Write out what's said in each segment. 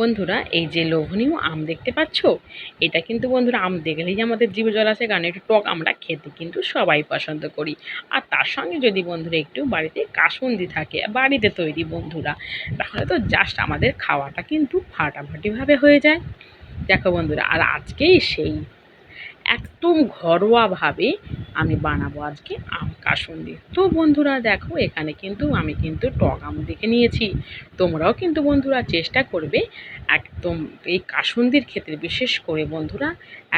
বন্ধুরা, এই যে লোভনীয় আম দেখতে পাচ্ছ? এটা কিন্তু বন্ধুরা, আম দেখলেই যে আমাদের জীব জল আসে, কারণ একটু টক আমরা খেতে কিন্তু সবাই পছন্দ করি। আর তার সঙ্গে যদি বন্ধুরা একটু বাড়িতে কাসুন্দি থাকে, বাড়িতে তৈরি বন্ধুরা, তাহলে তো জাস্ট আমাদের খাওয়াটা কিন্তু ফাটাফাটিভাবে হয়ে যায়। দেখো বন্ধুরা, আর আজকেই সেই একদম ঘরোয়াভাবে আমি বানাবো আজকে আম কাসুন্দি। তো বন্ধুরা দেখো, এখানে কিন্তু আমি কিন্তু টক আম দেখে নিয়েছি। তোমরাও কিন্তু বন্ধুরা চেষ্টা করবে একদম এই কাসুন্দির ক্ষেত্রে, বিশেষ করে বন্ধুরা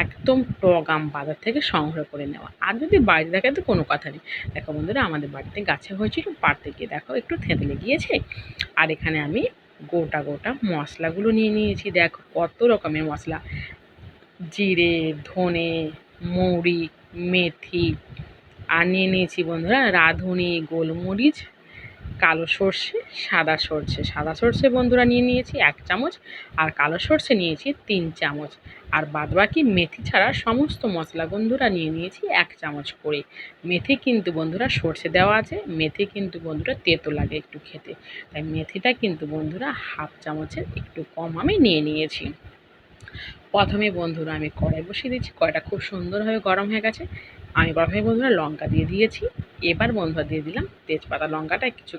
একদম টক আম বাজার থেকে সংগ্রহ করে নেওয়া। আর যদি বাড়িতে থাকে তো কোনো কথা নেই। দেখো বন্ধুরা, আমাদের বাড়িতে গাছে হয়েছিল পাড়তে গিয়ে দেখো একটু থেঁতলে গিয়েছে আর এখানে আমি গোটা গোটা মশলাগুলো নিয়ে নিয়েছি। দেখো কত রকমের মশলা। জিরে, ধনে, মৌরি, মেথি, আর নিয়ে নিয়েছি বন্ধুরা রাঁধুনি, গোলমরিচ, কালো সর্ষে, সাদা সর্ষে। সাদা সর্ষে বন্ধুরা নিয়ে নিয়েছি এক চামচ, আর কালো সর্ষে নিয়েছি তিন চামচ। আর বাদবাকি মেথি ছাড়া সমস্ত মশলা বন্ধুরা নিয়ে নিয়েছি এক চামচ করে। মেথি কিন্তু বন্ধুরা সর্ষে দেওয়া আছে, মেথি কিন্তু বন্ধুরা তেতো লাগে একটু খেতে। তাই মেথিটা কিন্তু বন্ধুরা হাফ চামচের একটু কম আমি নিয়ে নিয়েছি। প্রথমে বন্ধুরা আমি কড়াই বসিয়ে দিচ্ছি কড়াইটা খুব সুন্দরভাবে গরম হয়ে গেছে। আমি প্রথমে বন্ধুরা লঙ্কা দিয়ে দিয়েছি, এবার বন্ধুরা দিয়ে দিলাম তেজপাতা লঙ্কাটা কিছু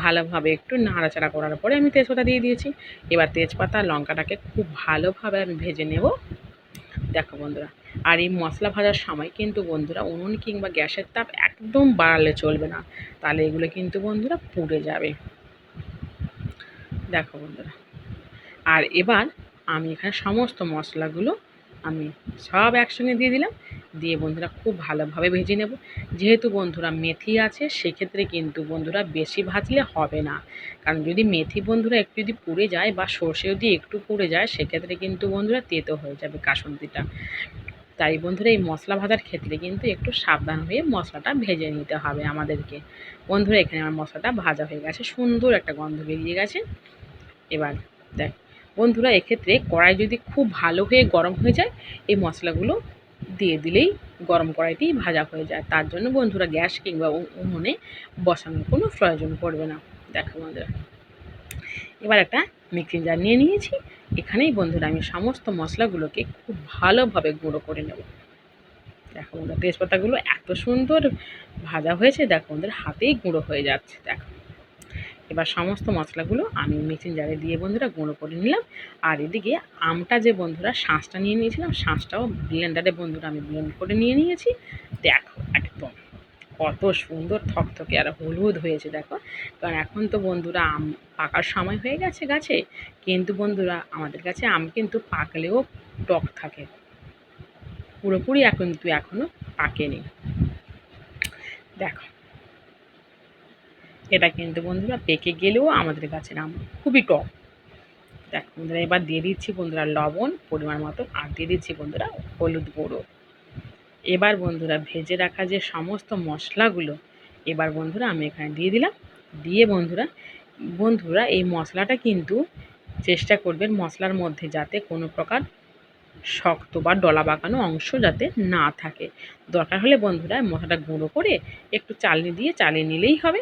ভালোভাবে একটু নাড়াচাড়া করার পরে আমি তেজপাতা দিয়ে দিয়েছি। এবার তেজপাতা লঙ্কাটাকে খুব ভালোভাবে আমি ভেজে নেব। দেখো বন্ধুরা, আর এই মশলা ভাজার সময় কিন্তু বন্ধুরা উনুন কিংবা গ্যাসের তাপ একদম বাড়ালে চলবে না, তাহলে এগুলো কিন্তু বন্ধুরা পুড়ে যাবে। দেখো বন্ধুরা, আর এবার আমি এখানে সমস্ত মশলাগুলো আমি সব একসঙ্গে দিয়ে দিলাম। দিয়ে বন্ধুরা খুব ভালোভাবে ভেজে নেব। যেহেতু বন্ধুরা মেথি আছে, সেক্ষেত্রে কিন্তু বন্ধুরা বেশি ভাজলে হবে না। কারণ যদি মেথি বন্ধুরা একটু যদি পুড়ে যায় বা সর্ষে যদি একটু পুড়ে যায়, সেক্ষেত্রে কিন্তু বন্ধুরা তেতো হয়ে যাবে কাসন্দিটা। তাই বন্ধুরা এই মশলা ভাজার ক্ষেত্রে কিন্তু একটু সাবধান হয়ে মশলাটা ভেজে নিতে হবে আমাদেরকে। বন্ধুরা এখানে আমার মশলাটা ভাজা হয়ে গেছে, সুন্দর একটা গন্ধ বেরিয়ে গেছে। এবার দেখ বন্ধুরা, এক্ষেত্রে কড়াই যদি খুব ভালো হয়ে গরম হয়ে যায়, এই মশলাগুলো দিয়ে দিলেই গরম কড়াইতেই ভাজা হয়ে যায়। তার জন্য বন্ধুরা, গ্যাস কিংবা উনুনে বসানোর কোনো প্রয়োজন পড়বে না। দেখো বন্ধুরা। এবার একটা মিক্সিং জার নিয়ে নিয়েছি। এখানেই বন্ধুরা, আমি সমস্ত মশলাগুলোকে খুব ভালোভাবে গুঁড়ো করে নেব। দেখো বন্ধুরা, তেজপাতাগুলো এত সুন্দর ভাজা হয়েছে, দেখো বন্ধুরা, হাতেই গুঁড়ো হয়ে যাচ্ছে, দেখো। এবার সমস্ত মশলাগুলো আমি মিক্সিং জারে দিয়ে বন্ধুরা গুঁড়ো করে নিলাম। আর এদিকে আমটা যে বন্ধুরা শাঁসটা নিয়ে নিয়েছিলাম, শাঁসটাও ব্লেন্ডারে বন্ধুরা আমি ব্লেন্ড করে নিয়ে নিয়েছি। দেখো, একদম কত সুন্দর থকথকে আর হলুদ হয়েছে, দেখো। কারণ এখন তো বন্ধুরা আম পাকার সময় হয়ে গেছে গাছে, কিন্তু বন্ধুরা আমাদের কাছে আম কিন্তু পাকলেও টক থাকে। পুরোপুরি এখন কিন্তু এখনও পাকেনি। দেখো এটা কিন্তু বন্ধুরা পেকে গেলেও আমাদের গাছের আম খুবই টক। দেখ বন্ধুরা, এবার দিয়ে দিচ্ছি বন্ধুরা লবণ, পরিমাণ মতো, আর দিয়ে দিচ্ছি বন্ধুরা হলুদ গুঁড়ো। এবার বন্ধুরা ভেজে রাখা যে সমস্ত মশলাগুলো, এবার বন্ধুরা আমি এখানে দিয়ে দিলাম। দিয়ে বন্ধুরা বন্ধুরা এই মশলাটা কিন্তু চেষ্টা করবেন মশলার মধ্যে যাতে কোনো প্রকার শক্ত বা ডলা বাঁকানো অংশ যাতে না থাকে। দরকার হলে বন্ধুরা মশলাটা গুঁড়ো করে একটু চালনি দিয়ে, চালিয়ে নিলেই হবে।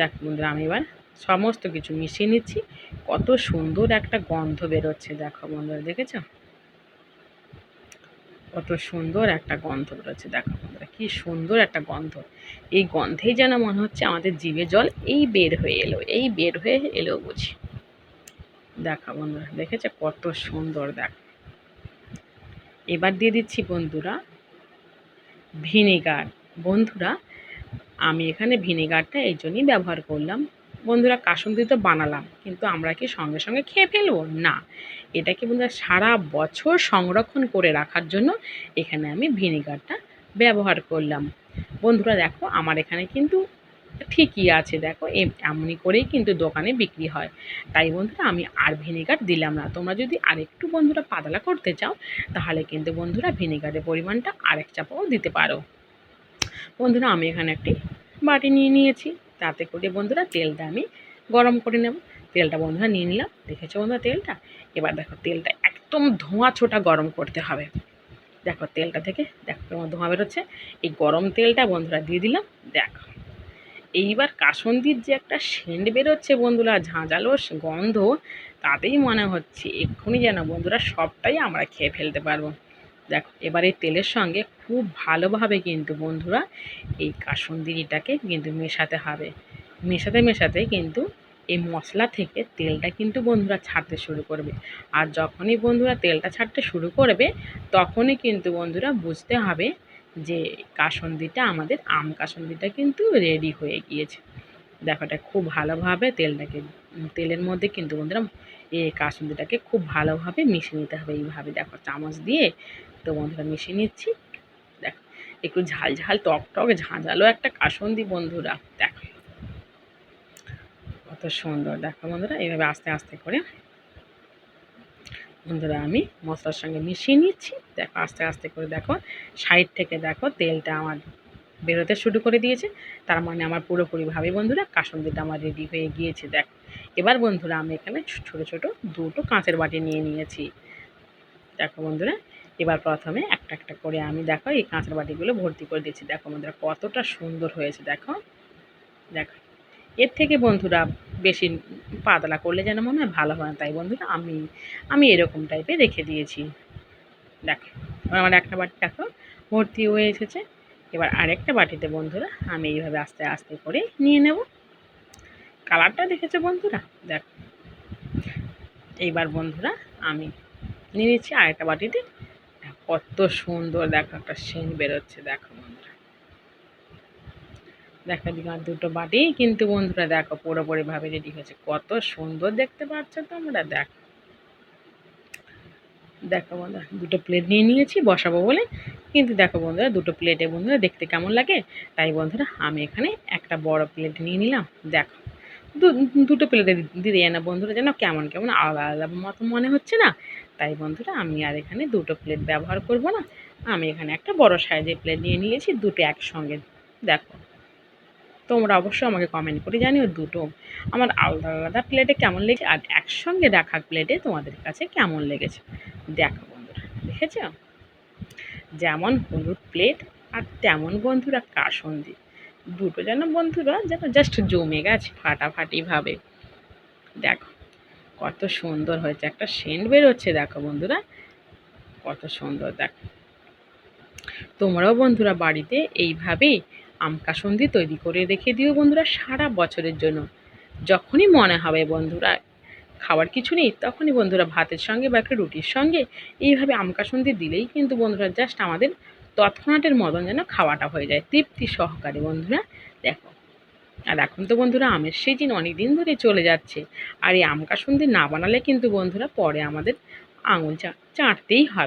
দেখ বন্ধুরা, আমি এবার সমস্ত কিছু মিশিয়ে নিচ্ছি। কত সুন্দর একটা গন্ধ বেরোচ্ছে, দেখো বন্ধুরা, দেখেছ? কত সুন্দর একটা গন্ধ বেরোচ্ছে, দেখো বন্ধুরা, কী সুন্দর একটা গন্ধ। এই গন্ধেই যেন মনে হচ্ছে আমাদের জিভে জল এই বের হয়ে এলো, এই বের হয়ে এলো বুঝি। দেখা বন্ধুরা, দেখেছে? কত সুন্দর, দেখ। এবার দিয়ে দিচ্ছি বন্ধুরা, ভিনেগার। বন্ধুরা আমি এখানে ভিনেগারটা এই জন্যই ব্যবহার করলাম। বন্ধুরা, কাসুন্দি তো বানালাম, কিন্তু আমরা কি সঙ্গে সঙ্গে খেয়ে ফেলব? না, এটাকে বন্ধুরা সারা বছর সংরক্ষণ করে রাখার জন্য এখানে আমি ভিনেগারটা ব্যবহার করলাম। বন্ধুরা, দেখো, আমার এখানে কিন্তু ঠিকই আছে, দেখো এমনই করেই কিন্তু দোকানে বিক্রি হয়। তাই বন্ধুরা, আমি আর ভিনেগার দিলাম না। তোমরা যদি আরেকটু বন্ধুরা পাতলা করতে চাও, তাহলে কিন্তু বন্ধুরা ভিনেগারের পরিমাণটা আরেক চাপাও দিতে পারো। বন্ধুরা, আমি এখানে একটি বাটি নিয়ে নিয়েছি। তাতে করে বন্ধুরা, তেলটা আমি গরম করে নেব। তেলটা বন্ধুরা নিয়ে নিলাম। দেখেছ বন্ধুরা তেলটা? এবার দেখো, তেলটা একদম ধোঁয়া ছোটা গরম করতে হবে। দেখো, তেলটা থেকে দেখো তোমার ধোঁয়া বেরোচ্ছে। এই গরম তেলটা বন্ধুরা দিয়ে দিলাম। দেখো, এইবার কাসন্দির যে একটা সেন্ট বেরোচ্ছে বন্ধুরা, ঝাঁঝালো গন্ধ, তাতেই মনে হচ্ছে এক্ষুনি যেন বন্ধুরা সবটাই আমরা খেয়ে ফেলতে পারব। দেখো, এবার এই তেলের সঙ্গে খুব ভালোভাবে কিন্তু বন্ধুরা এই কাসন্দিরিটাকে কিন্তু মেশাতে হবে। মেশাতে মেশাতে কিন্তু এই মশলা থেকে তেলটা কিন্তু বন্ধুরা ছাড়তে শুরু করবে। আর যখনই বন্ধুরা তেলটা ছাড়তে শুরু করবে, তখনই কিন্তু বন্ধুরা বুঝতে হবে যে কাসন্দিটা আমাদের আম কাসন্দিটা কিন্তু রেডি হয়ে গিয়েছে। দেখো এটা খুব ভালোভাবে তেলটাকে, তেলের মধ্যে কিন্তু বন্ধুরা কাসন্দিটাকে খুব ভালোভাবে মিশিয়ে নিতে হবে এইভাবে। দেখো, চামচ দিয়ে তো বন্ধুরা মিশিয়ে নিচ্ছি। দেখো, একটু ঝাল ঝাল, টক টক, ঝাঁঝালো একটা কাসন্দি বন্ধুরা, দেখো। কত সুন্দর, দেখো বন্ধুরা, এইভাবে আস্তে আস্তে করে। বন্ধুরা, আমি মশলার সঙ্গে মিশিয়ে নিচ্ছি। দেখো, আস্তে আস্তে করে দেখো, সাইড থেকে দেখো তেলটা আমার বেরোতে শুরু করে দিয়েছে। তার মানে আমার পুরোপুরিভাবে বন্ধুরা কাসন্দিটা আমার রেডি হয়ে গিয়েছে। দেখ, এবার বন্ধুরা আমি এখানে ছোট ছোট দুটো কাঁচের বাটি নিয়ে নিয়েছি। দেখো বন্ধুরা, এবার প্রথমে একটা একটা করে আমি দেখো এই কাঁচের বাটিগুলো ভর্তি করে দিয়েছি। দেখো বন্ধুরা, কতটা সুন্দর হয়েছে, দেখো। দেখো, এর থেকে বন্ধুরা বেশি পাতলা করলে যেন মনে হয় ভালো হয় না। তাই বন্ধুরা, আমি আমি এরকম টাইপে রেখে দিয়েছি। দেখো, আমার একটা বাটি দেখো, ভর্তি হয়ে এসেছে। এবার আরেকটা বাটিতে বন্ধুরা আমি এইভাবে আস্তে আস্তে করে নিয়ে নেব। কালারটা দেখেছ বন্ধুরা? দেখ। এইবার বন্ধুরা আমি নিয়ে নিচ্ছি আরেকটা বাটিতে। কত সুন্দর দেখো একটা সেন্ট বেরোচ্ছে, দেখো বন্ধুরা। দেখো আমার দুটো বাটি, কিন্তু বন্ধুরা দেখো পুরোপুরিভাবে রেডি হয়েছে। কত সুন্দর দেখতে পাচ্ছ তোমরা, দেখো। দেখো বন্ধুরা, দুটো প্লেট নিয়ে নিয়েছি, বসাবো বলে, কিন্তু দেখো বন্ধুরা, দুটো প্লেটে বন্ধুরা, দেখতে কেমন লাগে? তাই বন্ধুরা, আমি এখানে একটা বড় প্লেট নিয়ে নিলাম, দেখো। দুটো প্লেটে দিতে না বন্ধুরা, যেন কেমন কেমন, আলাদা আলাদা মতো মনে হচ্ছে না? তাই বন্ধুরা, আমি আর এখানে দুটো প্লেট ব্যবহার করব না। আমি এখানে একটা বড় সাইজের প্লেট নিয়ে নিয়েছি, দুটো একসঙ্গে, দেখো। তোমরা অবশ্যই আমাকে কমেন্ট করে জানিও দুটো। আমার আলাদা আলাদা প্লেটে কেমন লেগে আর একসঙ্গে রাখা প্লেটে তোমাদের কাছে কেমন লেগেছে? দেখো বন্ধুরা, দেখেছ? যেমন হলুদ প্লেট আর তেমন বন্ধুরা কাসন্দি। দুটো যেন বন্ধুরা যেন জাস্ট জমে গেছে ফাটাফাটিভাবে দেখো, কত সুন্দর হয়েছে, একটা সেন্ট বেরোচ্ছে, দেখো বন্ধুরা। কত সুন্দর, দেখো। তোমরাও বন্ধুরা বাড়িতে এইভাবেই আম কাসন্দি তৈরি করে রেখে দিও বন্ধুরা সারা বছরের জন্য। যখনই মনে হবে বন্ধুরা খাবার কিছু নেই, তখনই বন্ধুরা ভাতের সঙ্গে বা একটা রুটির সঙ্গে এইভাবে আম কাসন্দি দিলেই কিন্তু বন্ধুরা জাস্ট আমাদের তৎক্ষণাটের মতন যেন খাওয়াটা হয়ে যায়। তৃপ্তি সহকারে বন্ধুরা দেখো। আর এখন তো বন্ধুরা আমের সিজন অনেক দিন ধরে চলে যাচ্ছে। আর এই আম কাসন্দি না বানালে কিন্তু বন্ধুরা পরে আমাদের আঙুল চা, চাটতেই হবে।